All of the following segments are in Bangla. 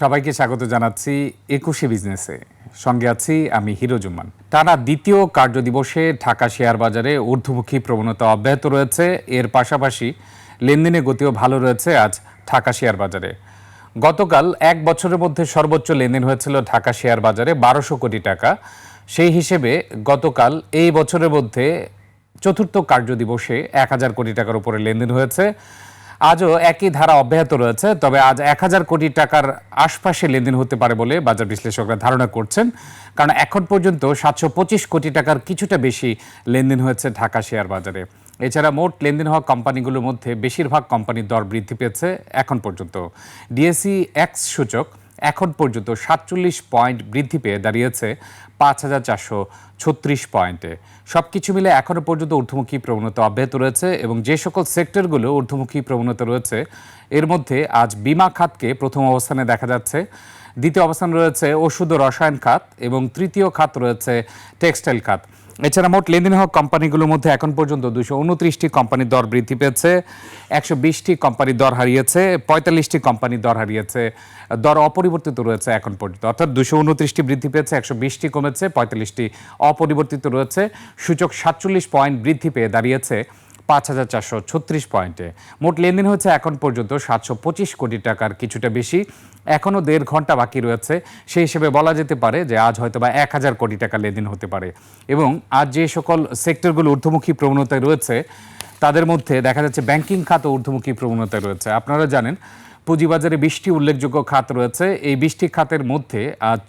সবাইকে স্বাগত জানাচ্ছি একুশে বিজনেসে। সঙ্গে আছি আমি হিরো জুম্মান। টানা দ্বিতীয় কার্যদিবসে ঢাকা শেয়ার বাজারে ঊর্ধ্বমুখী প্রবণতা অব্যাহত রয়েছে। এর পাশাপাশি লেনদেনের গতিও ভালো রয়েছে আজ ঢাকা শেয়ার বাজারে। গতকাল এক বছরের মধ্যে সর্বোচ্চ লেনদেন হয়েছিল ঢাকা শেয়ার বাজারে বারোশো কোটি টাকা। সেই হিসেবে গতকাল এই বছরের মধ্যে চতুর্থ কার্যদিবসে এক হাজার কোটি টাকার উপরে লেনদেন হয়েছে। আজও একই ধারা অব্যাহত রয়েছে, তবে আজ এক হাজার কোটি টাকার আশপাশে লেনদেন হতে পারে বলে বাজার বিশ্লেষকরা ধারণা করছেন। কারণ এখন পর্যন্ত সাতশো পঁচিশ কোটি টাকার কিছুটা বেশি লেনদেন হয়েছে ঢাকা শেয়ার বাজারে। এছাড়া মোট লেনদেন হওয়া কোম্পানিগুলোর মধ্যে বেশিরভাগ কোম্পানির দর বৃদ্ধি পেয়েছে এখন পর্যন্ত। ডিএসি এক্স সূচক এখন পর্যন্ত সাতচল্লিশ পয়েন্ট বৃদ্ধি পেয়ে দাঁড়িয়েছে পাঁচ হাজার চারশো ছত্রিশ পয়েন্টে। সব কিছু মিলে এখনও পর্যন্ত ঊর্ধ্বমুখী প্রবণতা অব্যাহত রয়েছে এবং যে সকল সেক্টরগুলো ঊর্ধ্বমুখী প্রবণতা রয়েছে, এর মধ্যে আজ বিমা খাতকে প্রথম অবস্থানে দেখা যাচ্ছে। দ্বিতীয় অবস্থান রয়েছে ওষুধ ও রসায়ন খাত এবং তৃতীয় খাত রয়েছে টেক্সটাইল খাত। এছাড়া মোট লেনদেন হওয়া কোম্পানিগুলোর মধ্যে এখন পর্যন্ত দুশো উনত্রিশটি কোম্পানির দর বৃদ্ধি পেয়েছে, একশো বিশটি কোম্পানির দর হারিয়েছে, পঁয়তাল্লিশটি কোম্পানির দর হারিয়েছে, দর অপরিবর্তিত রয়েছে এখন পর্যন্ত। অর্থাৎ দুশো উনত্রিশটি বৃদ্ধি পেয়েছে, একশো বিশটি কমেছে, পঁয়তাল্লিশটি অপরিবর্তিত রয়েছে। সূচক সাতচল্লিশ পয়েন্ট বৃদ্ধি পেয়ে দাঁড়িয়েছে পাঁচ হাজার চারশো ছত্রিশ পয়েন্টে। মোট লেনদেন হচ্ছে এখন পর্যন্ত সাতশো পঁচিশ কোটি টাকার কিছুটা বেশি। এখনও দেড় ঘণ্টা বাকি রয়েছে। সেই হিসেবে বলা যেতে পারে যে আজ হয়তো বা এক হাজার কোটি টাকা লেনদেন হতে পারে। এবং আজ যে সকল সেক্টরগুলো ঊর্ধ্বমুখী প্রবণতায় রয়েছে, তাদের মধ্যে দেখা যাচ্ছে ব্যাংকিং খাত ঊর্ধ্বমুখী প্রবণতায় রয়েছে। আপনারা জানেন, পুঁজিবাজারে বিশটি উল্লেখযোগ্য খাত রয়েছে। এই বিশটি খাতের মধ্যে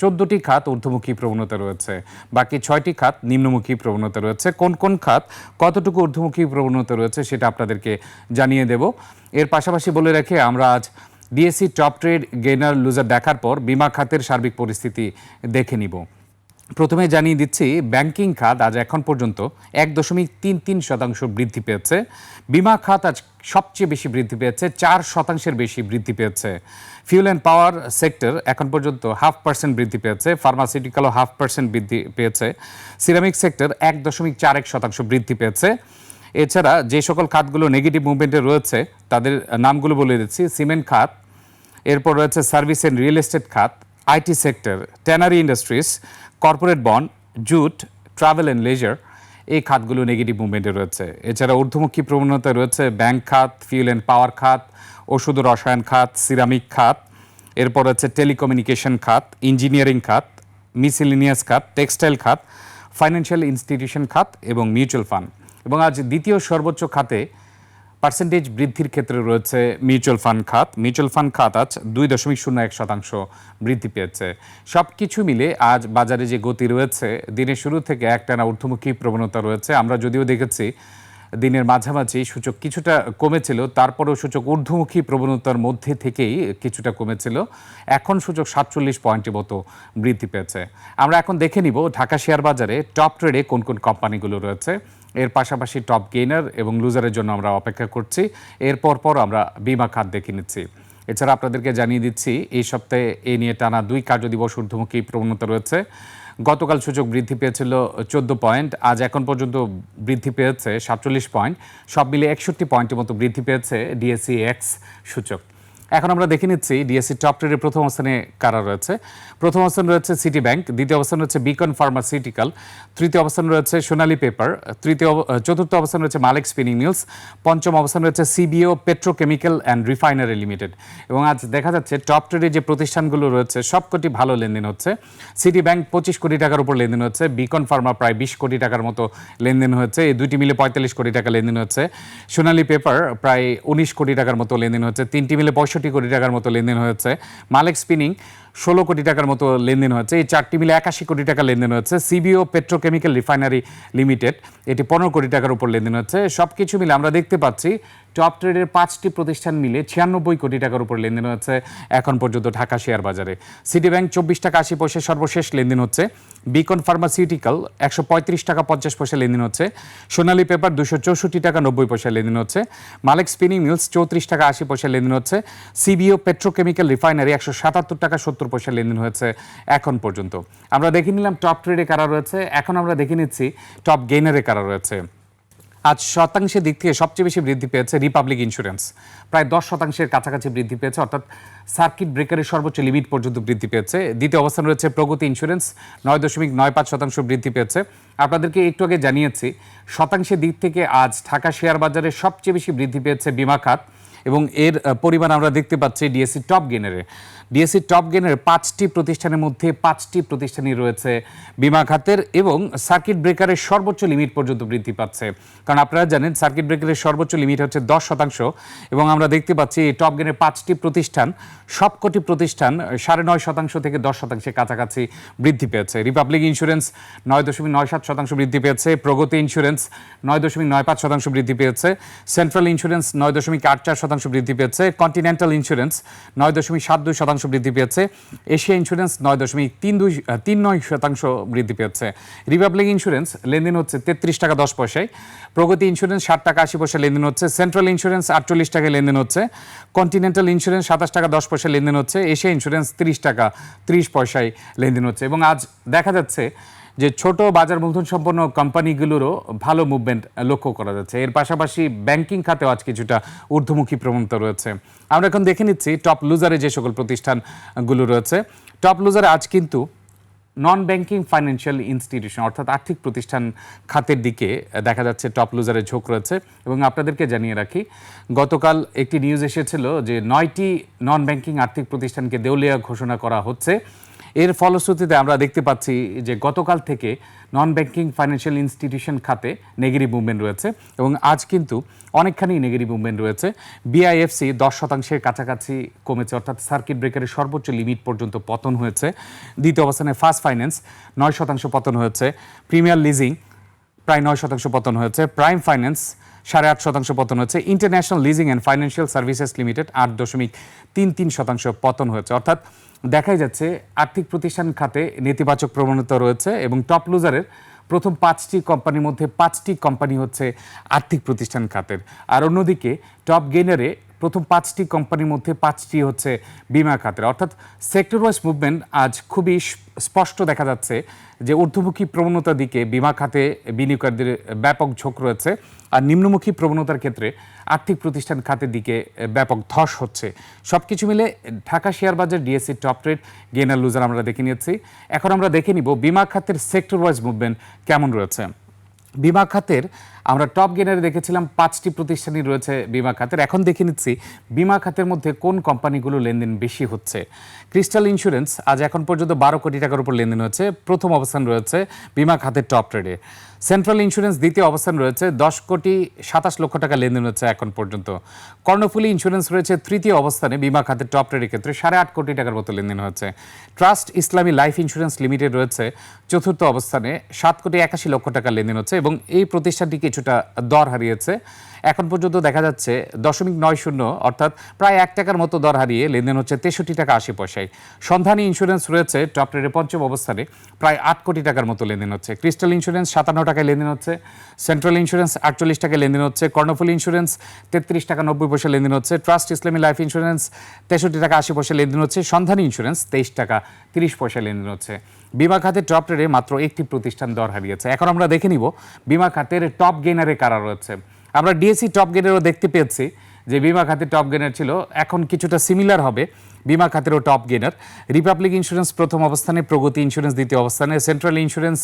চোদ্দটি খাত ঊর্ধ্বমুখী প্রবণতা রয়েছে। বাকি ছয়টি খাত নিম্নমুখী প্রবণতা রয়েছে। কোন কোন খাত কতটুকু ঊর্ধ্বমুখী প্রবণতা রয়েছে সেটা আপনাদেরকে জানিয়ে দেব। এর পাশাপাশি বলে রেখে, আমরা আজ DSE top trade gainer loser দেখার পর বিমা খাতের সার্বিক পরিস্থিতি দেখে নিব। প্রথমে জানিয়ে দিচ্ছি, ব্যাংকিং খাত আজ এখন পর্যন্ত এক দশমিক তিন তিন শতাংশ বৃদ্ধি পেয়েছে। বিমা খাত আজ সবচেয়ে বেশি বৃদ্ধি পেয়েছে, চার শতাংশের বেশি বৃদ্ধি পেয়েছে। ফিউল অ্যান্ড পাওয়ার সেক্টর এখন পর্যন্ত হাফ পার্সেন্ট বৃদ্ধি পেয়েছে, ফার্মাসিউটিক্যালও হাফ পার্সেন্ট বৃদ্ধি পেয়েছে। সিরামিক সেক্টর এক দশমিক চার এক শতাংশ বৃদ্ধি পেয়েছে। এছাড়া যে সকল খাতগুলো নেগেটিভ মুভমেন্টে রয়েছে, তাদের নামগুলো বলে দিচ্ছি। সিমেন্ট খাত এরপর রয়েছে সার্ভিস অ্যান্ড রিয়েল এস্টেট খাত IT sector tannery industries corporate bond jute travel and leisure এই খাতগুলো নেগেটিভ মুভমেন্টে রয়েছে। এছাড়া ঊর্ধ্বমুখী প্রবণতা রয়েছে ব্যাংক খাত ফিউল অ্যান্ড পাওয়ার খাত, ওষুধ রসায়ন খাত সিরামিক খাত, এরপর রয়েছে টেলিকমিউনিকেশন খাত ইঞ্জিনিয়ারিং খাত মিসিলিনিয়াস খাত টেক্সটাইল খাত ফাইন্যান্সিয়াল ইনস্টিটিউশন খাত এবং মিউচুয়াল ফান্ড এবং আজ দ্বিতীয় সর্বোচ্চ খাতে পার্সেন্টেজ বৃদ্ধির ক্ষেত্রে রয়েছে মিউচুয়াল ফান্ড খাত। মিউচুয়াল ফান্ড খাত আজ দুই দশমিক শূন্য এক শতাংশ বৃদ্ধি পেয়েছে। সব কিছু মিলে আজ বাজারে যে গতি রয়েছে, দিনের শুরু থেকে একটানা ঊর্ধ্বমুখী প্রবণতা রয়েছে। আমরা যদিও দেখেছি দিনের মাঝামাঝি সূচক কিছুটা কমেছিল, তারপরেও সূচক ঊর্ধ্বমুখী প্রবণতার মধ্যে থেকেই কিছুটা কমেছিল। এখন সূচক সাতচল্লিশ পয়েন্টের মতো বৃদ্ধি পেয়েছে। আমরা এখন দেখে নিব ঢাকা শেয়ার বাজারে টপ ট্রেডে কোন কোন কোম্পানিগুলো রয়েছে। এর পাশাপাশি টপ গেইনার এবং লুজারের জন্য আমরা অপেক্ষা করছি। এরপর পর আমরা বিমা খাত দেখে নিচ্ছি। এছাড়া আপনাদেরকে জানিয়ে দিচ্ছি, এই সপ্তাহে এ নিয়ে টানা দুই কার্যদিবস ঊর্ধ্বমুখী প্রবণতা রয়েছে। গতকাল সূচক বৃদ্ধি পেয়েছিল চোদ্দ পয়েন্ট, আজ এখন পর্যন্ত বৃদ্ধি পেয়েছে সাতচল্লিশ পয়েন্ট। সব মিলে একষট্টি পয়েন্টের মতো বৃদ্ধি পেয়েছে ডিএসসি এক্স সূচক। এখন আমরা দেখে নিচ্ছি ডিএসসি টপ ট্রেডের প্রথম অবস্থানে কারা রয়েছে। প্রথম অবস্থান রয়েছে সিটি ব্যাংক দ্বিতীয় অবস্থান রয়েছে বিকন ফার্মাসিউটিক্যাল তৃতীয় অবস্থান রয়েছে সোনালী পেপার তৃতীয় চতুর্থ অবস্থান রয়েছে মালিক স্পিনিং মিলস পঞ্চম অবস্থান রয়েছে CBO petrochemical and refinery limited এবং আজ দেখা যাচ্ছে টপ ট্রেডে যে প্রতিষ্ঠানগুলো রয়েছে, সবকটি ভালো লেনদেন হচ্ছে। সিটি ব্যাংক পঁচিশ কোটি টাকার উপর লেনদেন হচ্ছে বিকন ফার্মা প্রায় বিশ কোটি টাকার মতো লেনদেন হচ্ছে, এই দুটি মিলে পঁয়তাল্লিশ কোটি টাকা লেনদেন হচ্ছে। সোনালী পেপার প্রায় উনিশ কোটি টাকার মতো লেনদেন হচ্ছে, তিনটি মিলে পঁয়ষট্টি কোটি টাকার মতো লেনদেন হয়েছে। মালেক স্পিনিং ষোলো কোটি টাকার মতো লেনদেন হয়েছে। এই চারটি মিলে একাশি কোটি টাকা লেনদেন হচ্ছে সিবিও পেট্রোকেমিক্যাল রিফাইনারি লিমিটেড, এটি পনেরো কোটি টাকার উপর লেনদেন হচ্ছে সব কিছু মিলে আমরা দেখতে পাচ্ছি, টপ ট্রেডের পাঁচটি প্রতিষ্ঠান মিলে ছিয়ানব্বই কোটি টাকার উপর লেনদেন হচ্ছে এখন পর্যন্ত ঢাকা শেয়ার বাজারে। সিটি ব্যাংক চব্বিশ টাকা আশি পয়সা সর্বশেষ লেনদেন হচ্ছে। বিকন ফার্মাসিউটিক্যাল একশো পঁয়ত্রিশ টাকা পঞ্চাশ পয়সা লেনদেন হচ্ছে। সোনালী পেপার দুশো চৌষট্টি টাকা নব্বই পয়সা লেনদেন হচ্ছে। মালিক স্পিনিং মিলস চৌত্রিশ টাকা আশি পয়সা লেনদেন হচ্ছে। সিবিও পেট্রোকেমিক্যাল রিফাইনারি একশো সাতাত্তর টাকা সত্তর পয়সা লেনদেন হয়েছে এখন পর্যন্ত। আমরা দেখে নিলাম টপ ট্রেডে কারা রয়েছে। এখন আমরা দেখে নিচ্ছি টপ গেইনারে কারা রয়েছে। আজ শতাংশের দিক থেকে সবচেয়ে বেশি বৃদ্ধি পেয়েছে রিপাবলিক ইন্স্যুরেন্স প্রায় দশ শতাংশের কাছাকাছি বৃদ্ধি পেয়েছে, অর্থাৎ সার্কিট ব্রেকারের সর্বোচ্চ লিমিট পর্যন্ত বৃদ্ধি পেয়েছে। দ্বিতীয় অবস্থান রয়েছে প্রগতি ইন্স্যুরেন্স নয় দশমিক নয় পাঁচ শতাংশ বৃদ্ধি পেয়েছে। আপনাদেরকে একটু আগে জানিয়েছি, শতাংশের দিক থেকে আজ ঢাকা শেয়ার বাজারে সবচেয়ে বেশি বৃদ্ধি পেয়েছে বিমা খাত এবং এর পরিমাণ আমরা দেখতে পাচ্ছি ডিএসসি টপ গেনারে ডিএসসি টপ গেনের পাঁচটি প্রতিষ্ঠানের মধ্যে পাঁচটি প্রতিষ্ঠানই রয়েছে বিমা খাতের এবং সার্কিট ব্রেকারের সর্বোচ্চ লিমিট পর্যন্ত বৃদ্ধি পাচ্ছে। কারণ আপনারা জানেন, সার্কিট ব্রেকারের সর্বোচ্চ লিমিট হচ্ছে দশ শতাংশ এবং আমরা দেখতে পাচ্ছি টপ গেনের পাঁচটি প্রতিষ্ঠান, সবকটি প্রতিষ্ঠান সাড়ে নয় শতাংশ থেকে দশ শতাংশের কাছাকাছি বৃদ্ধি পেয়েছে। রিপাবলিক ইন্স্যুরেন্স নয় দশমিক নয় সাত শতাংশ বৃদ্ধি পেয়েছে। প্রগতি ইন্স্যুরেন্স নয় দশমিক নয় পাঁচ শতাংশ বৃদ্ধি পেয়েছে। সেন্ট্রাল ইন্স্যুরেন্স নয় দশমিক আট চার শতাংশ বৃদ্ধি পেয়েছে। কন্টিনেন্টাল ইন্স্যুরেন্স নয় দশমিক সাত দুই শতাংশ বৃদ্ধি পেয়েছে। এশিয়া ইন্স্যুরেন্স নয় দশমিক তিন দুই তিন নয় শতাংশ বৃদ্ধি পেয়েছে। রিপাবলিক ইন্স্যুরেন্স লেনদেন হচ্ছে তেত্রিশ টাকা দশ পয়সায়। প্রগতি ইন্স্যুরেন্স ষাট টাকা আশি পয়সা লেনদেন হচ্ছে। সেন্ট্রাল ইন্স্যুরেন্স আটচল্লিশ টাকায় লেনদেন হচ্ছে। কন্টিনেন্টাল ইন্স্যুরেন্স সাতাশ টাকা দশ পয়সা লেনদেন হচ্ছে। এশিয়া ইন্স্যুরেন্স ত্রিশ টাকা ত্রিশ পয়সায় লেনদেন হচ্ছে। এবং আজ দেখা যাচ্ছে যে ছোট বাজার মূলধন সম্পন্ন কোম্পানিগুলোরও ভালো মুভমেন্ট লক্ষ্য করা যাচ্ছে। এর পাশাপাশি ব্যাংকিং খাতেও আজ কিছুটা ঊর্ধ্বমুখী প্রবণতা রয়েছে। আমরা এখন দেখে নিচ্ছি টপ লুজারে যে সকল প্রতিষ্ঠানগুলো রয়েছে। টপ লুজারে আজ কিন্তু নন ব্যাংকিং ফাইন্যান্সিয়াল ইনস্টিটিউশন অর্থাৎ আর্থিক প্রতিষ্ঠান খাতের দিকে দেখা যাচ্ছে টপ লুজারের ঝোঁক রয়েছে। এবং আপনাদেরকে জানিয়ে রাখি, গতকাল একটি নিউজ এসেছিল যে নয়টি নন ব্যাংকিং আর্থিক প্রতিষ্ঠানকে দেউলিয়া ঘোষণা করা হচ্ছে। এর ফলশ্রুতিতে আমরা দেখতে পাচ্ছি যে গতকাল থেকে নন ব্যাংকিং ফাইন্যান্সিয়াল ইনস্টিটিউশন খাতে নেগেটিভ মুভমেন্ট রয়েছে এবং আজ কিন্তু অনেকখানি নেগেটিভ মুভমেন্ট রয়েছে। বিআইএফসি দশ শতাংশের কাছাকাছি কমেছে, অর্থাৎ সার্কিট ব্রেকারের সর্বোচ্চ লিমিট পর্যন্ত পতন হয়েছে। দ্বিতীয় অবস্থানে ফার্স্ট ফাইন্যান্স নয় শতাংশ পতন হয়েছে। প্রিমিয়ার লিজিং প্রায় নয় শতাংশ পতন হয়েছে। প্রাইম ফাইন্যান্স সাড়ে আট শতাংশ পতন হয়েছে। International Leasing and Financial Services Limited আট দশমিক তিন তিন শতাংশ পতন হয়েছে। অর্থাৎ দেখাই যাচ্ছে আর্থিক প্রতিষ্ঠান খাতে নেতিবাচক প্রবণতা রয়েছে এবং টপ লুজারের প্রথম পাঁচটি কোম্পানির মধ্যে পাঁচটি কোম্পানি হচ্ছে আর্থিক প্রতিষ্ঠান খাতের। আর অন্যদিকে টপ গেইনারে প্রথম পাঁচটি কোম্পানির মধ্যে পাঁচটি হচ্ছে বিমা খাতের। অর্থাৎ সেক্টর ওয়াইজ মুভমেন্ট আজ খুবই স্পষ্ট দেখা যাচ্ছে যে ঊর্ধ্বমুখী প্রবণতার দিকে বিমা খাতে বিনিয়োগকারীদের ব্যাপক ঝোঁক রয়েছে আর নিম্নমুখী প্রবণতার ক্ষেত্রে আর্থিক প্রতিষ্ঠান খাতের দিকে ব্যাপক ধস হচ্ছে। সব কিছু মিলে ঢাকা শেয়ার বাজার DSC top trade gainer loser আমরা দেখে নিয়েছি। এখন আমরা দেখে নিব বিমা খাতের সেক্টর ওয়াইজ মুভমেন্ট কেমন রয়েছে। বিমা খাতের, আমরা টপ গেনারে দেখেছিলাম পাঁচটি প্রতিষ্ঠানই রয়েছে বিমা খাতের। এখন দেখে নিচ্ছি বিমা খাতের মধ্যে কোন কোম্পানিগুলো লেনদেন বেশি হচ্ছে। ক্রিস্টাল ইন্স্যুরেন্স আজ এখন পর্যন্ত বারো কোটি টাকার উপর লেনদেন হচ্ছে। প্রথম অবস্থান রয়েছে বিমা খাতের টপ ট্রেডে সেন্ট্রাল ইন্স্যুরেন্স দ্বিতীয় অবস্থান রয়েছে, দশ কোটি সাতাশ লক্ষ টাকা লেনদেন হচ্ছে এখন পর্যন্ত। কর্ণফুলি ইন্স্যুরেন্স রয়েছে, তৃতীয় অবস্থানে, বিমা খাতের টপ ট্রেডের ক্ষেত্রে সাড়ে আট কোটি টাকার মতো লেনদেন হচ্ছে। ট্রাস্ট ইসলামী লাইফ ইন্স্যুরেন্স লিমিটেড রয়েছে, চতুর্থ অবস্থানে, সাত কোটি একাশি লক্ষ টাকা লেনদেন হচ্ছে এবং এই প্রতিষ্ঠানটি কিছুটা দর হারিয়েছে। এখন পর্যন্ত দেখা যাচ্ছে দশমিক নয় শূন্য, অর্থাৎ প্রায় এক টাকার মতো দর হারিয়ে লেনদেন হচ্ছে তেষট্টি টাকা আশি পয়সায়। সন্ধানী ইন্স্যুরেন্স রয়েছে, টপ ট্রেডে পঞ্চম অবস্থানে প্রায় আট কোটি টাকার মতো লেনদেন হচ্ছে। ক্রিস্টাল ইন্স্যুরেন্স সাতান্ন টাকায় লেনদেন হচ্ছে সেন্ট্রাল ইন্স্যুরেন্স আটচল্লিশ টাকায় লেনদেন হচ্ছে কর্ণফুল ইন্স্যুরেন্স তেত্রিশ টাকা নব্বই পয়সা লেনদেন হচ্ছে ট্রাস্ট ইসলামী লাইফ ইন্স্যুরেন্স তেষট্টি টাকা আশি পয়সা লেনদেন হচ্ছে, সন্ধানী ইন্স্যুরেন্স তেইশ টাকা তিরিশ পয়সা লেনদেন হচ্ছে। বিমা খাতে টপ ট্রেডে মাত্র একটি প্রতিষ্ঠান দর হারিয়েছে। এখন আমরা দেখে নিব বিমা খাতের টপ গেনারে কারা রয়েছে। আমরা ডিএসসি টপ গেনেরও দেখতে পেয়েছি যে বিমা খাতে টপ গেনার ছিল। এখন কিছুটা সিমিলার হবে বিমা খাতেরও টপ গেনার রিপাবলিক ইন্স্যুরেন্স প্রথম অবস্থানে, প্রগতি ইন্স্যুরেন্স দ্বিতীয় অবস্থানে সেন্ট্রাল ইন্স্যুরেন্স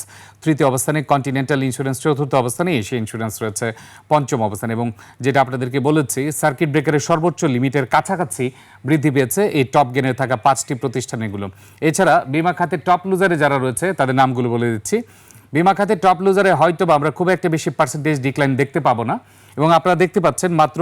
তৃতীয় অবস্থানে কন্টিনেন্টাল ইন্স্যুরেন্স চতুর্থ অবস্থানে এশিয়া ইন্স্যুরেন্স রয়েছে পঞ্চম অবস্থানে এবং যেটা আপনাদেরকে বলেছি সার্কিট ব্রেকারের সর্বোচ্চ লিমিটের কাছাকাছি বৃদ্ধি পেয়েছে এই টপ গেনে থাকা পাঁচটি প্রতিষ্ঠানগুলো এছাড়া বিমা খাতের টপ লুজারে যারা রয়েছে, তাদের নামগুলো বলে দিচ্ছি। বিমা খাতে টপ লুজারে হয়তো বা আমরা খুব একটা বেশি পার্সেন্টেজ ডিক্লাইন দেখতে পাবো না। এবং আপনারা দেখতে পাচ্ছেন মাত্র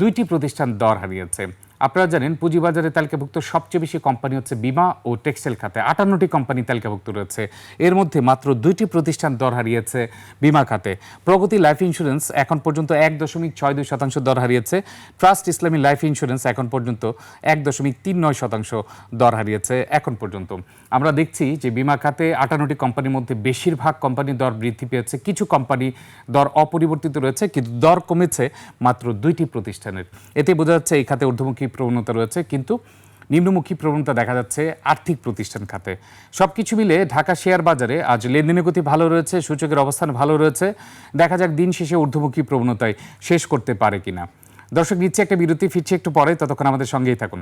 দুইটি প্রতিষ্ঠান দর হারিয়েছে। আপনারা জানেন, পুঁজিবাজারে তালিকাভুক্ত সবচেয়ে বেশি কোম্পানি হচ্ছে বিমা ও টেক্সটাইল খাতে। আটান্নটি কোম্পানি তালিকাভুক্ত রয়েছে। এর মধ্যে মাত্র দুইটি প্রতিষ্ঠান দর হারিয়েছে বিমা খাতে। প্রগতি লাইফ ইন্স্যুরেন্স এখন পর্যন্ত এক দশমিক ছয় দুই শতাংশ দর হারিয়েছে। ট্রাস্ট ইসলামী লাইফ ইন্স্যুরেন্স এখন পর্যন্ত এক দশমিক তিন নয় শতাংশ দর হারিয়েছে এখন পর্যন্ত। আমরা দেখছি যে বিমা খাতে আটান্নটি কোম্পানির মধ্যে বেশিরভাগ কোম্পানির দর বৃদ্ধি পেয়েছে। কিছু কোম্পানি দর অপরিবর্তিত রয়েছে, কিন্তু দর কমেছে মাত্র দুইটি প্রতিষ্ঠানের। এতে বোঝা যাচ্ছে, এই খাতে ঊর্ধ্বমুখী প্রবণতা রয়েছে, কিন্তু নিম্নমুখী প্রবণতা দেখা যাচ্ছে আর্থিক প্রতিষ্ঠান খাতে। সব কিছু মিলে ঢাকা শেয়ার বাজারে আজ লেনদেনের গতি ভালো রয়েছে, সূচকের অবস্থান ভালো রয়েছে। দেখা যাক দিন শেষে ঊর্ধ্বমুখী প্রবণতায় শেষ করতে পারে কিনা। দর্শক, নিচ্ছে একটা বিরতি, ফিরছে একটু পরে, ততক্ষণ আমাদের সঙ্গেই থাকুন।